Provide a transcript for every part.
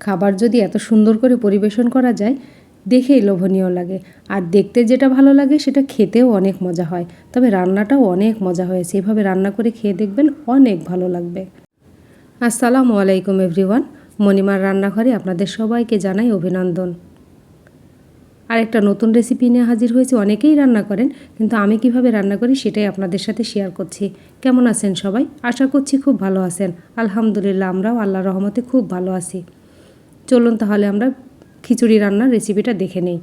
খাবার যদি এত সুন্দর করে পরিবেশন করা যায়, দেখেই লোভনীয় লাগে। আর দেখতে যেটা ভালো লাগে, সেটা খেতেও অনেক মজা হয়। তবে রান্নাটাও অনেক মজা হয়েছে। এভাবে রান্না করে খেয়ে দেখবেন অনেক ভালো লাগবে। আসসালামু আলাইকুম, এভরিওয়ান। মণিমার রান্নাঘরে আপনাদের সবাইকে জানাই অভিনন্দন। আর একটা নতুন রেসিপি নিয়ে হাজির হয়েছে। অনেকেই রান্না করেন, কিন্তু আমি কীভাবে রান্না করি সেটাই আপনাদের সাথে শেয়ার করছি। কেমন আছেন সবাই? আশা করছি খুব ভালো আছেন। আলহামদুলিল্লাহ, আমরাও আল্লাহ রহমতে খুব ভালো আছি। চলুন তাহলে আমরা খিচুড়ি রান্নার রেসিপিটা দেখে নেই।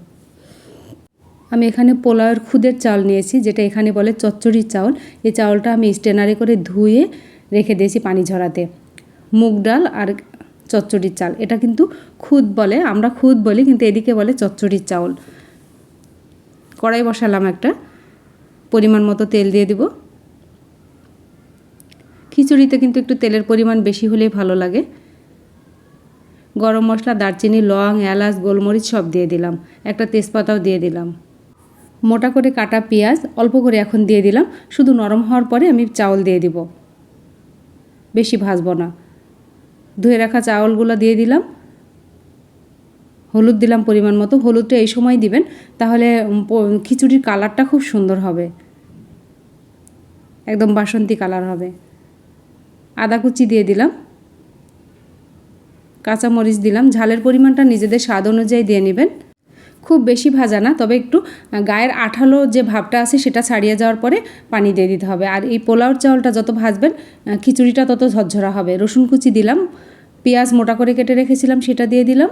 আমি এখানে পোলাওয়ের খুদের চাল নিয়েছি, যেটা এখানে বলে চচ্চড়ির চাউল। এই চাউলটা আমি স্টেনারে করে ধুয়ে রেখে দিয়েছি পানি ঝরাতে। মুগ ডাল আর চচ্চড়ির চাল, এটা কিন্তু খুদ বলে, আমরা খুদ বলি, কিন্তু এদিকে বলে চচ্চড়ির চাউল। কড়াই বসালাম একটা, পরিমাণ মতো তেল দিয়ে দিব। খিচুড়িতে কিন্তু একটু তেলের পরিমাণ বেশি হলেই ভালো লাগে। গরম মশলা, দারচিনি, লং, এলাচ, গোলমরিচ সব দিয়ে দিলাম। একটা তেজপাতাও দিয়ে দিলাম। মোটা করে কাটা পেঁয়াজ অল্প করে এখন দিয়ে দিলাম। শুধু নরম হওয়ার পরে আমি চাউল দিয়ে দিব। বেশি ভাজবো না। ধুয়ে রাখা চাউলগুলো দিয়ে দিলাম। হলুদ দিলাম পরিমাণ মতো। হলুদটা এই সময় দিবেন, তাহলে খিচুড়ির কালারটা খুব সুন্দর হবে। একদম বাসন্তী কালার হবে। আদা কুচি দিয়ে দিলাম। কাঁচামরিচ দিলাম। ঝালের পরিমাণটা নিজেদের স্বাদ অনুযায়ী দিয়ে নেবেন। খুব বেশি ভাজা না, তবে একটু গায়ের আঠালো যে ভাবটা আছে সেটা ছাড়িয়ে যাওয়ার পরে পানি দিয়ে দিতে হবে। আর এই পোলাওর চাউলটা যত ভাজবেন খিচুড়িটা তত ঝরঝরা হবে। রসুন কুচি দিলাম, পেঁয়াজ মোটা করে কেটে রেখেছিলাম, সেটা দিয়ে দিলাম।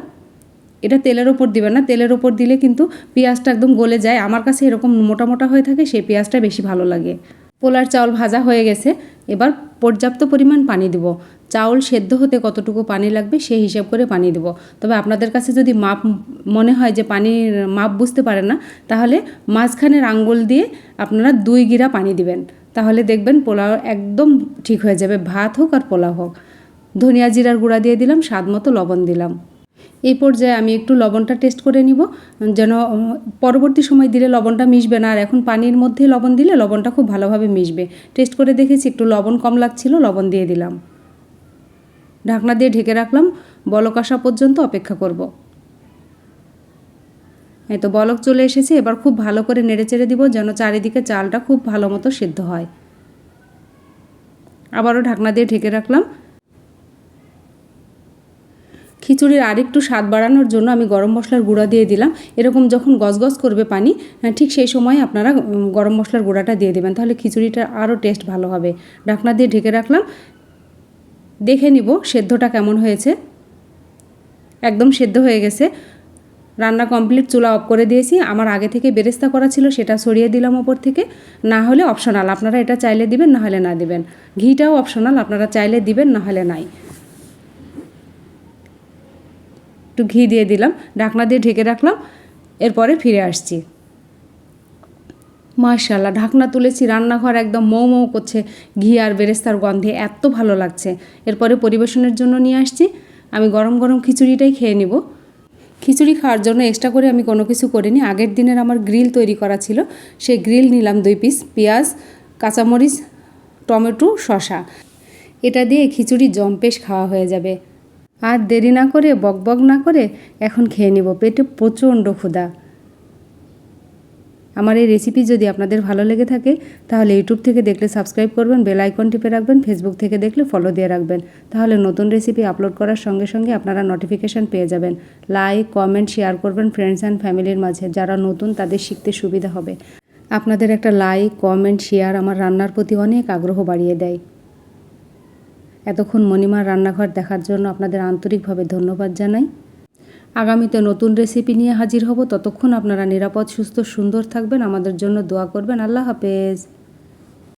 এটা তেলের ওপর দিবেন না, তেলের ওপর দিলে কিন্তু পেঁয়াজটা একদম গলে যায়। আমার কাছে এরকম মোটা মোটা হয়ে থাকে, সেই পেঁয়াজটা বেশি ভালো লাগে। পোলার চাউল ভাজা হয়ে গেছে, এবার পর্যাপ্ত পরিমাণ পানি দিব। চাউল সেদ্ধ হতে কতটুকু পানি লাগবে সেই হিসাব করে পানি দেব। তবে আপনাদের কাছে যদি মাপ মনে হয় যে পানির মাপ বুঝতে পারেন না, তাহলে মাঝখানের আঙ্গুল দিয়ে আপনারা দুই গিরা পানি দিবেন। তাহলে দেখবেন পোলাও একদম ঠিক হয়ে যাবে, ভাত হোক আর পোলাও হোক। ধনিয়া জিরার গুঁড়া দিয়ে দিলাম, স্বাদ মতো লবণ দিলাম। এই পর্যায়ে আমি একটু লবণটা টেস্ট করে নিব, যেন পরবর্তী সময় দিলে লবণটা মিশবে না। আর এখন পানির মধ্যে লবণ দিলে লবণটা খুব ভালোভাবে মিশবে। টেস্ট করে দেখেছি, একটু লবণ কম লাগছিল, লবণ দিয়ে দিলাম। ঢাকনা দিয়ে ঢেকে রাখলাম, বলক আসা পর্যন্ত অপেক্ষা করব। এই তো বলক চলে এসেছে, এবার খুব ভালো করে নেড়ে চেড়ে দিব, যেন চারিদিকে চালটা খুব ভালো মতো সেদ্ধ হয়। আবারও ঢাকনা দিয়ে ঢেকে রাখলাম খিচুড়ির আরেকটু স্বাদ বাড়ানোর জন্য আমি গরম মশলার গুঁড়া দিয়ে দিলাম। এরকম যখন গজগজ করবে পানি ঠিক সেই সময় আপনারা গরম মশলার গুঁড়াটা দিয়ে দেবেন। তাহলে খিচুড়িটা আরও টেস্ট ভালো হবে। ঢাকনা দিয়ে ঢেকে রাখলাম। দেখে নিব সেদ্ধটা কেমন হয়েছে। একদম সেদ্ধ হয়ে গেছে। রান্না কমপ্লিট চুলা অফ করে দিয়েছি। আমার আগে থেকে বেরেস্তা করা ছিল, সেটা সরিয়ে দিলাম ওপর থেকে। না হলে অপশনাল আপনারা এটা চাইলে দিবেন, না হলে না দিবেন। ঘিটাও অপশনাল আপনারা চাইলে দিবেন, না হলে নাই। একটু ঘি দিয়ে দিলাম, ঢাকনা দিয়ে ঢেকে রাখলাম, এরপরে ফিরে আসছি। মার্শাল্লাহ ঢাকনা তুলেছি, রান্নাঘর একদম মৌ মৌ করছে, ঘি আর বেরেস্তার গন্ধে এত ভালো লাগছে। এরপরে পরিবেশনের জন্য নিয়ে আসছি, আমি গরম গরম খিচুড়িটাই খেয়ে নিব। খিচুড়ি খাওয়ার জন্য এক্সট্রা করে আমি কোনো কিছু করিনি, আগের দিনের আমার গ্রিল তৈরি করা ছিল, সেই গ্রিল নিলাম দুই পিস, পেঁয়াজ, কাঁচামরিচ, টমেটো শশা এটা দিয়ে খিচুড়ি জম্পেশ খাওয়া হয়ে যাবে। আর দেরি না করে, বকবক না করে এখন খেয়ে নিব। পেটে প্রচণ্ড ক্ষুধা। আমার এই রেসিপি যদি আপনাদের ভালো লেগে থাকে, তাহলে ইউটিউব থেকে দেখলে সাবস্ক্রাইব করবেন বেল আইকন টিপে রাখবেন ফেসবুক থেকে দেখলে ফলো দিয়ে রাখবেন। তাহলে নতুন রেসিপি আপলোড করার সঙ্গে সঙ্গে আপনারা নোটিফিকেশান পেয়ে যাবেন। লাইক কমেন্ট শেয়ার করবেন ফ্রেন্ডস অ্যান্ড ফ্যামিলির মাঝে, যারা নতুন তাদের শিখতে সুবিধা হবে। আপনাদের একটা লাইক কমেন্ট শেয়ার আমার রান্নার প্রতি অনেক আগ্রহ বাড়িয়ে দেয়। এতক্ষণ মণিমার রান্নাঘর দেখার জন্য আপনাদের আন্তরিকভাবে ধন্যবাদ জানাই। আগামীতে নতুন রেসিপি নিয়ে হাজির হব। ততক্ষণ আপনারা নিরাপদ, সুস্থ, সুন্দর থাকবেন। আমাদের জন্য দোয়া করবেন। আল্লাহ হাফেজ।